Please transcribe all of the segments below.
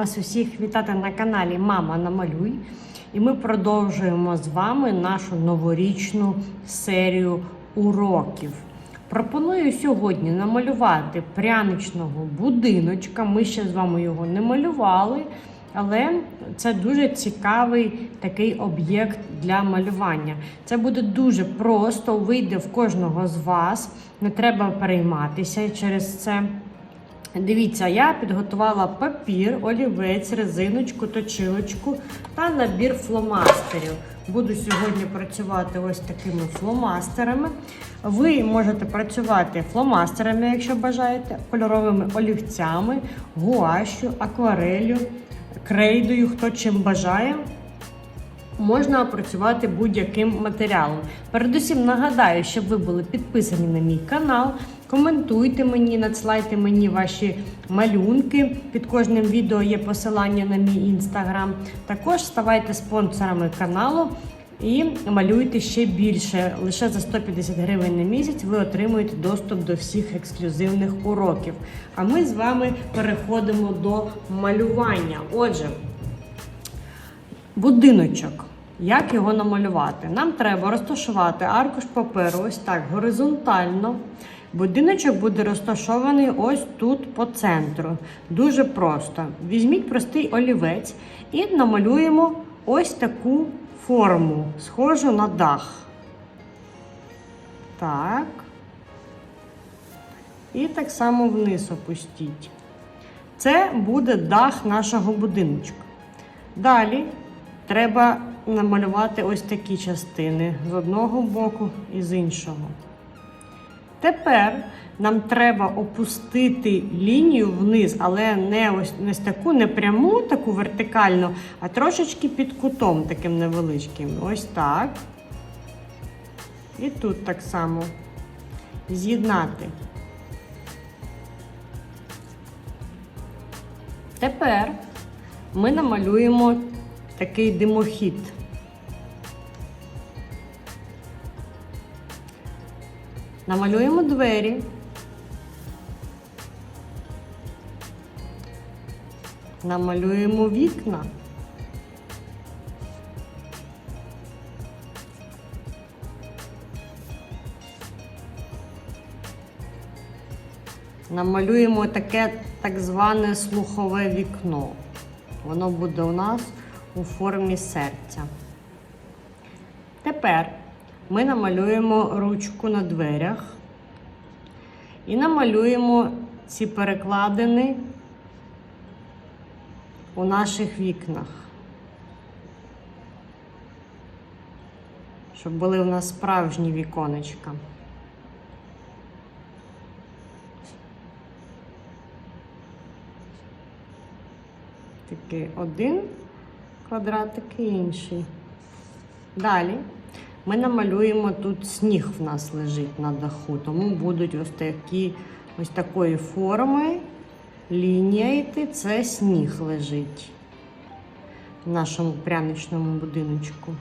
вас усіх вітати на каналі Мама Намалюй. І ми продовжуємо з вами нашу новорічну серію уроків. Пропоную сьогодні намалювати пряничного будиночка. Ми ще з вами його не малювали, але це дуже цікавий такий об'єкт для малювання. Це буде дуже просто, вийде в кожного з вас. Не треба перейматися через це. Дивіться, я підготувала папір, олівець, резиночку, точилочку та набір фломастерів. Буду сьогодні працювати ось такими фломастерами. Ви можете працювати фломастерами, якщо бажаєте, кольоровими олівцями, гуашю, акварелью, крейдою, хто чим бажає. Можна працювати будь-яким матеріалом. Передусім нагадаю, щоб ви були підписані на мій канал. Коментуйте мені, надсилайте мені ваші малюнки. Під кожним відео є посилання на мій інстаграм. Також ставайте спонсорами каналу і малюйте ще більше. Лише за 150 гривень на місяць ви отримуєте доступ до всіх ексклюзивних уроків. А ми з вами переходимо до малювання. Отже, будиночок. Як його намалювати? Нам треба розташувати аркуш паперу ось так горизонтально. Будиночок буде розташований ось тут по центру. Дуже просто. Візьміть простий олівець і намалюємо ось таку форму, схожу на дах. Так. І так само вниз опустіть. Це буде дах нашого будиночка. Далі треба намалювати ось такі частини з одного боку і з іншого. Тепер нам треба опустити лінію вниз, але не ось не таку, не пряму, таку вертикальну, а трошечки під кутом таким невеличким. Ось так. І тут так само з'єднати. Тепер ми намалюємо такий димохід. Намалюємо двері. Намалюємо вікна. Намалюємо таке так зване слухове вікно. Воно буде у нас у формі серця. Тепер ми намалюємо ручку на дверях і намалюємо ці перекладини у наших вікнах, щоб були у нас справжні віконечка. Такий один квадратик і інший. Далі ми намалюємо тут сніг в нас лежить на даху, тому будуть ось такі ось такої форми. Лінія йти, це сніг лежить в нашому пряничному будиночку.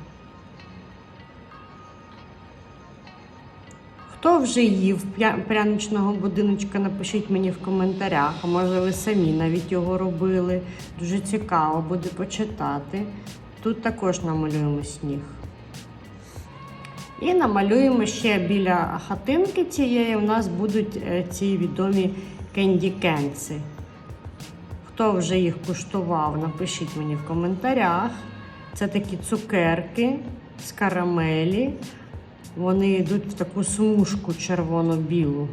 Хто вже їв пряничного будиночка, напишіть мені в коментарях, а може ви самі навіть його робили. Дуже цікаво буде почитати. Тут також намалюємо сніг. І намалюємо ще біля хатинки цієї у нас будуть е, ці відомі кенді-кенси. Хто вже їх куштував, напишіть мені в коментарях. Це такі цукерки з карамелі. Вони йдуть в таку смужку червоно-білу.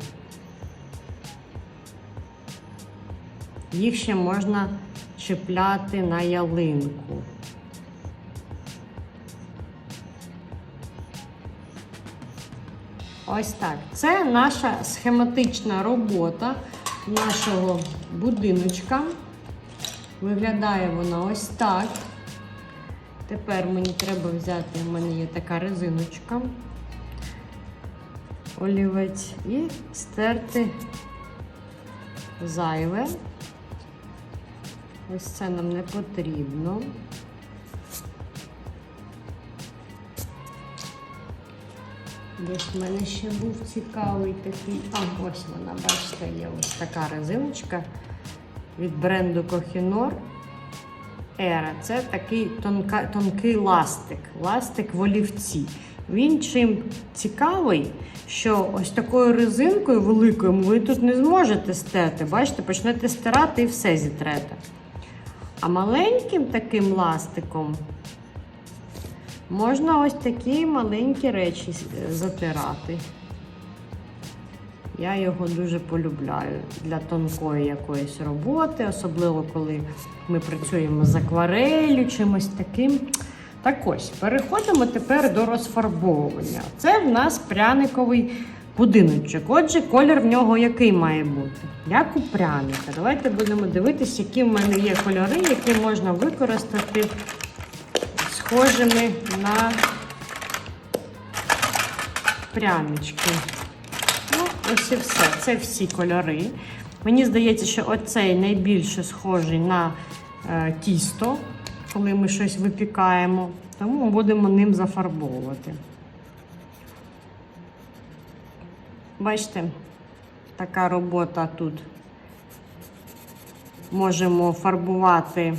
Їх ще можна чіпляти на ялинку. Ось так. Це наша схематична робота нашого будиночка. Виглядає вона ось так. Тепер мені треба взяти, в мене є така резиночка, олівець і стерти зайве. Ось це нам не потрібно. Десь в мене ще був цікавий такий. А, ось вона, бачите, є ось така резиночка від бренду Kohinoor. Ера. Це такий тонка, тонкий ластик, ластик в олівці. Він чим цікавий, що ось такою резинкою великою ви тут не зможете стерти. Бачите, почнете стирати і все зітрете. А маленьким таким ластиком можна ось такі маленькі речі затирати. Я його дуже полюбляю для тонкої якоїсь роботи, особливо коли ми працюємо з акварелью, чимось таким. Так ось, переходимо тепер до розфарбовування. Це в нас пряниковий будиночок. Отже, колір в нього який має бути? Як у пряника. Давайте будемо дивитися, які в мене є кольори, які можна використати схожими на прянички. Ну, ось і все. Це всі кольори. Мені здається, що оцей найбільше схожий на е, тісто, коли ми щось випікаємо. Тому будемо ним зафарбовувати. Бачите, така робота тут. Можемо фарбувати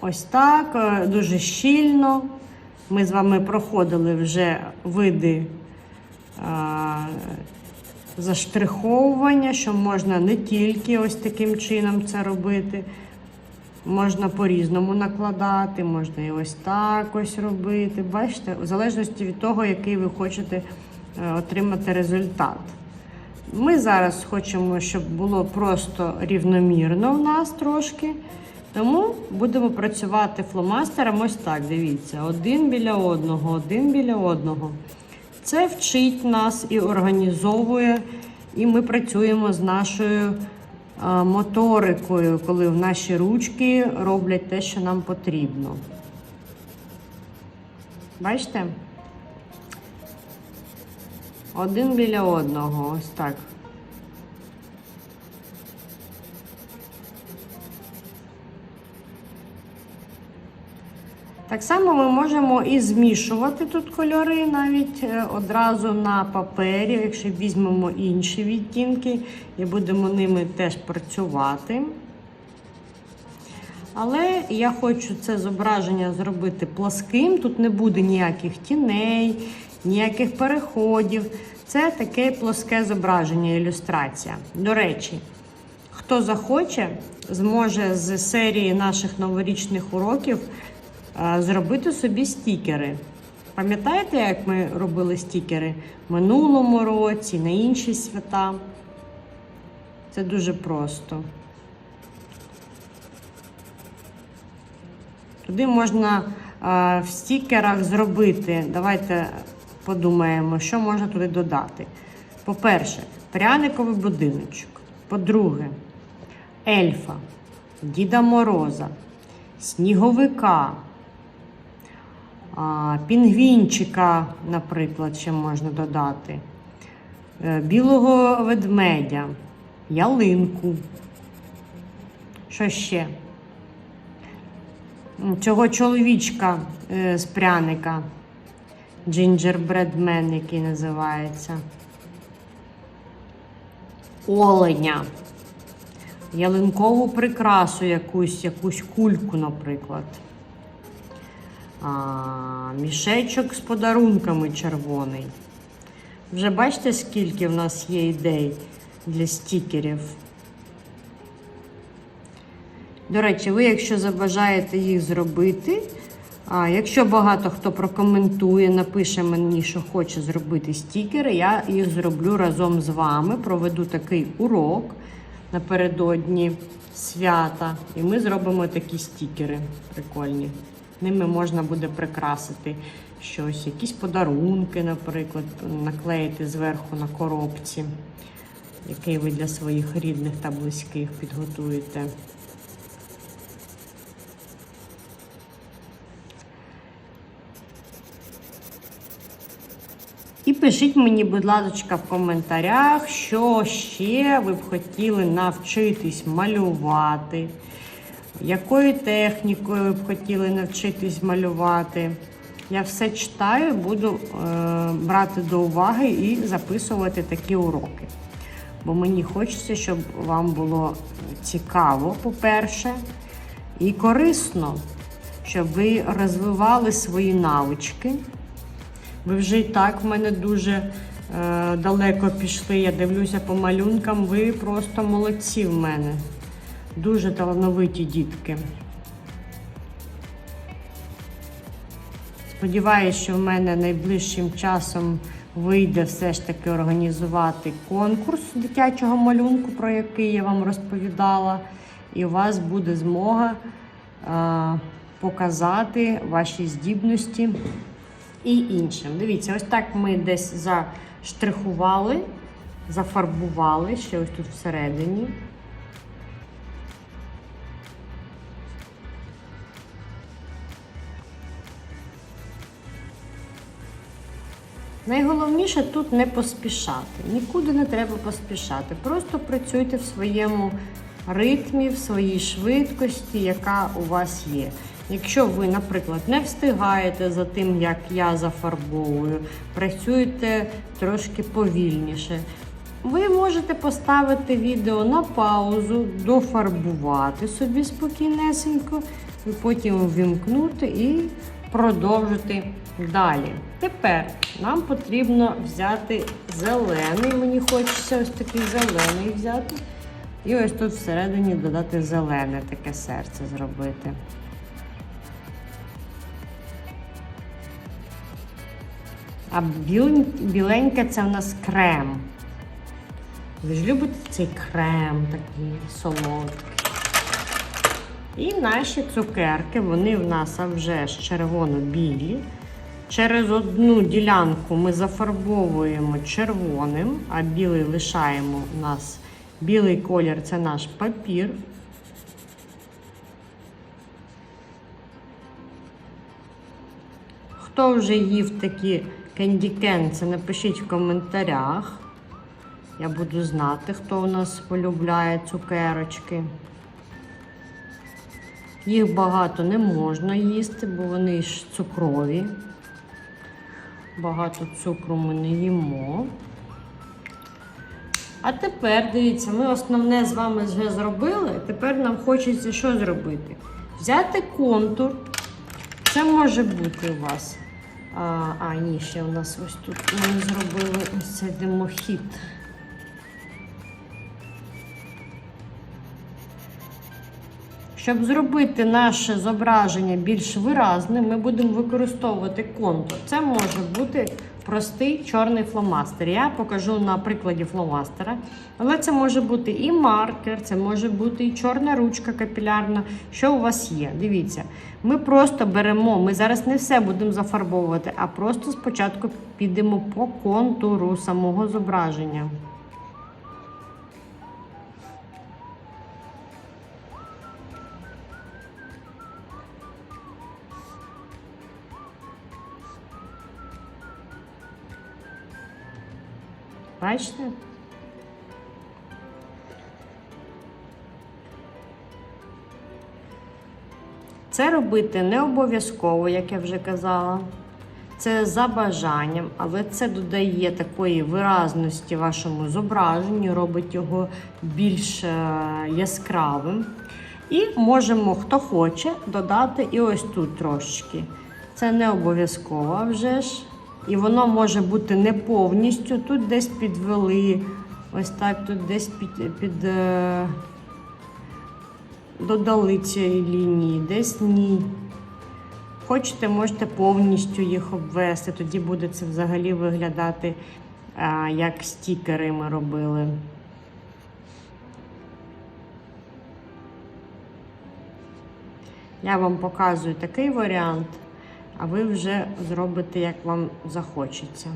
ось так, е, дуже щільно. Ми з вами проходили вже види а, заштриховування, що можна не тільки ось таким чином це робити. Можна по-різному накладати, можна і ось так ось робити. Бачите, в залежності від того, який ви хочете е, отримати результат. Ми зараз хочемо, щоб було просто рівномірно в нас трошки. Тому будемо працювати фломастером ось так. Дивіться, один біля одного, один біля одного. Це вчить нас і організовує, і ми працюємо з нашою моторикою, коли в наші ручки роблять те, що нам потрібно. Бачите? Один біля одного, ось так. Так само ми можемо і змішувати тут кольори навіть е, одразу на папері, якщо візьмемо інші відтінки і будемо ними теж працювати. Але я хочу це зображення зробити пласким. Тут не буде ніяких тіней, ніяких переходів. Це таке плоске зображення, ілюстрація. До речі, хто захоче, зможе з серії наших новорічних уроків зробити собі стікери. Пам'ятаєте, як ми робили стікери в минулому році, на інші свята? Це дуже просто. Туди можна в стікерах зробити. Давайте подумаємо, що можна туди додати. По-перше, пряниковий будиночок. По-друге, ельфа, Діда Мороза, сніговика, пінгвінчика, наприклад, ще можна додати, е, білого ведмедя, ялинку. Що ще? Цього чоловічка е, з пряника. Man, який називається. Оленя. Ялинкову прикрасу якусь, якусь кульку, наприклад. А, мішечок з подарунками червоний. Вже бачите, скільки в нас є ідей для стікерів. До речі, ви, якщо забажаєте їх зробити, а якщо багато хто прокоментує, напише мені, що хоче зробити стікери, я їх зроблю разом з вами. Проведу такий урок напередодні свята. І ми зробимо такі стікери прикольні. Ними можна буде прикрасити щось, якісь подарунки, наприклад, наклеїти зверху на коробці, який ви для своїх рідних та близьких підготуєте. І пишіть мені, будь ласка, в коментарях, що ще ви б хотіли навчитись малювати, якою технікою б хотіли навчитись малювати. Я все читаю, буду е, брати до уваги і записувати такі уроки. Бо мені хочеться, щоб вам було цікаво, по-перше, і корисно, щоб ви розвивали свої навички. Ви вже і так в мене дуже е, далеко пішли. Я дивлюся по малюнкам. Ви просто молодці в мене. Дуже талановиті дітки. Сподіваюсь, що в мене найближчим часом вийде все ж таки організувати конкурс дитячого малюнку, про який я вам розповідала, і у вас буде змога е, показати ваші здібності і іншим. Дивіться, ось так ми десь заштрихували, зафарбували ще ось тут всередині. Найголовніше тут не поспішати. Нікуди не треба поспішати. Просто працюйте в своєму ритмі, в своїй швидкості, яка у вас є. Якщо ви, наприклад, не встигаєте за тим, як я зафарбовую, працюєте трошки повільніше. Ви можете поставити відео на паузу, дофарбувати собі спокійнесенько, і потім ввімкнути і продовжити далі. Тепер нам потрібно взяти зелений, мені хочеться ось такий зелений взяти. І ось тут всередині додати зелене таке серце зробити. А біленьке це в нас крем. Ви ж любите цей крем такий солодкий. І наші цукерки, вони в нас а вже ж червоно-білі. Через одну ділянку ми зафарбовуємо червоним, а білий лишаємо у нас білий колір це наш папір. Хто вже їв такі кендікенці, напишіть в коментарях. Я буду знати, хто у нас полюбляє цукерочки. Їх багато не можна їсти, бо вони ж цукрові. Багато цукру ми не їмо. А тепер, дивіться, ми основне з вами вже зробили. Тепер нам хочеться що зробити? Взяти контур. Це може бути у вас. А, а ні, ще у нас ось тут ми зробили ось цей димохід. Щоб зробити наше зображення більш виразним, ми будемо використовувати контур. Це може бути простий чорний фломастер. Я покажу на прикладі фломастера. Але це може бути і маркер, це може бути і чорна ручка капілярна. Що у вас є? Дивіться, ми просто беремо, ми зараз не все будемо зафарбовувати, а просто спочатку підемо по контуру самого зображення. Бачите? Це робити не обов'язково, як я вже казала. Це за бажанням, але це додає такої виразності вашому зображенню, робить його більш е, яскравим. І можемо, хто хоче, додати і ось тут трошечки. Це не обов'язково вже ж. І воно може бути не повністю. Тут десь підвели, ось так, тут десь під, під е, додали цієї лінії, десь ні. Хочете, можете повністю їх обвести, тоді буде це взагалі виглядати, а, як стікери ми робили. Я вам показую такий варіант, а ви вже зробите, як вам захочеться.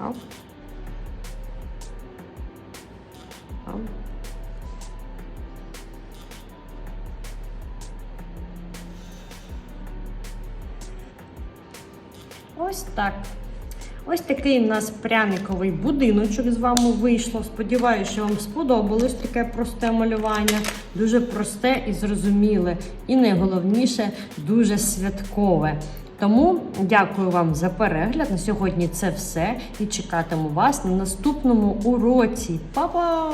Оп. Ось так. Ось такий в нас пряниковий будиночок з вами вийшло. Сподіваюся, що вам сподобалось таке просте малювання. Дуже просте і зрозуміле. І найголовніше, дуже святкове. Тому дякую вам за перегляд. На сьогодні це все. І чекатиму вас на наступному уроці. Па-па!